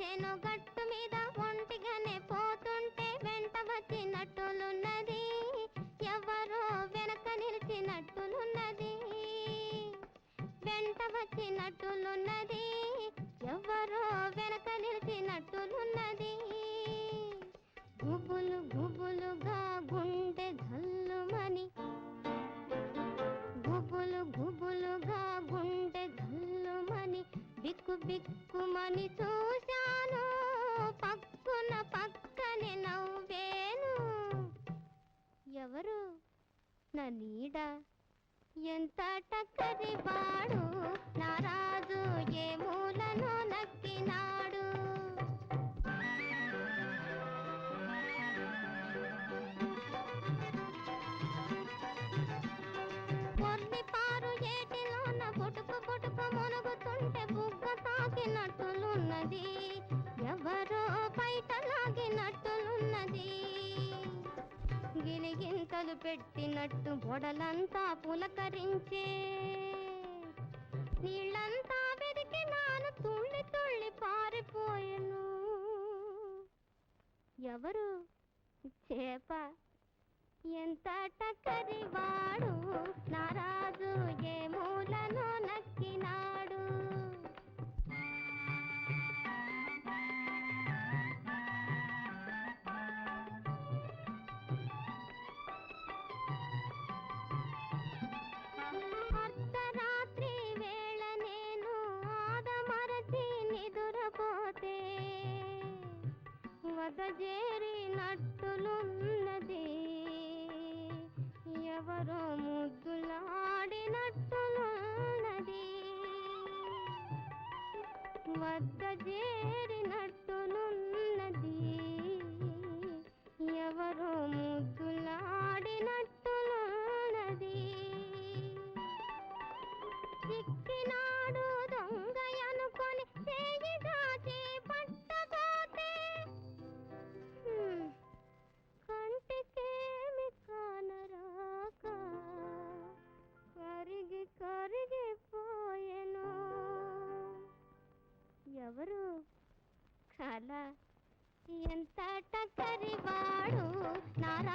నేను గట్టు మీద ఒంటిగానే పోతుంటే వెంట వచ్చినట్టులున్నది. ఎవరో వెనక నిలిచినట్టులున్నది. వెంట వచ్చినట్టులున్నది. ఎవరో బిక్కుమని చూశాను. పక్కున పక్కనే నవ్వేను. ఎవరు? నా నీడ. ఎంత టక్కరి వాడు. నా రాజు ఏ మూలను నక్కినాడు. పొర్రి పారు ఏటిలోన బుటుకు మునుగుతుంటే బుగ్గ తాకినట్టులున్నది ఎవరో బయట లాగినట్టులున్నది గిలిగింతలు పెట్టినట్టు బొడలంతా పులకరించే. నీళ్ళంతా వెదికి నాను తుళ్ళి తుళ్ళి పారిపోయెను. ఎవరు? చేప. ఎంత టక్కరి వాడు నారాజు ఏ వదజేరినట్టులున్నది ఎవరో ముద్దులాడినట్టులున్నది. వద్ద చేరినట్టులున్నది ఎవరో ముద్దులాడినట్టునున్నది చిక్కినా కళ ఎంత టక్కరి వాడు నారాజు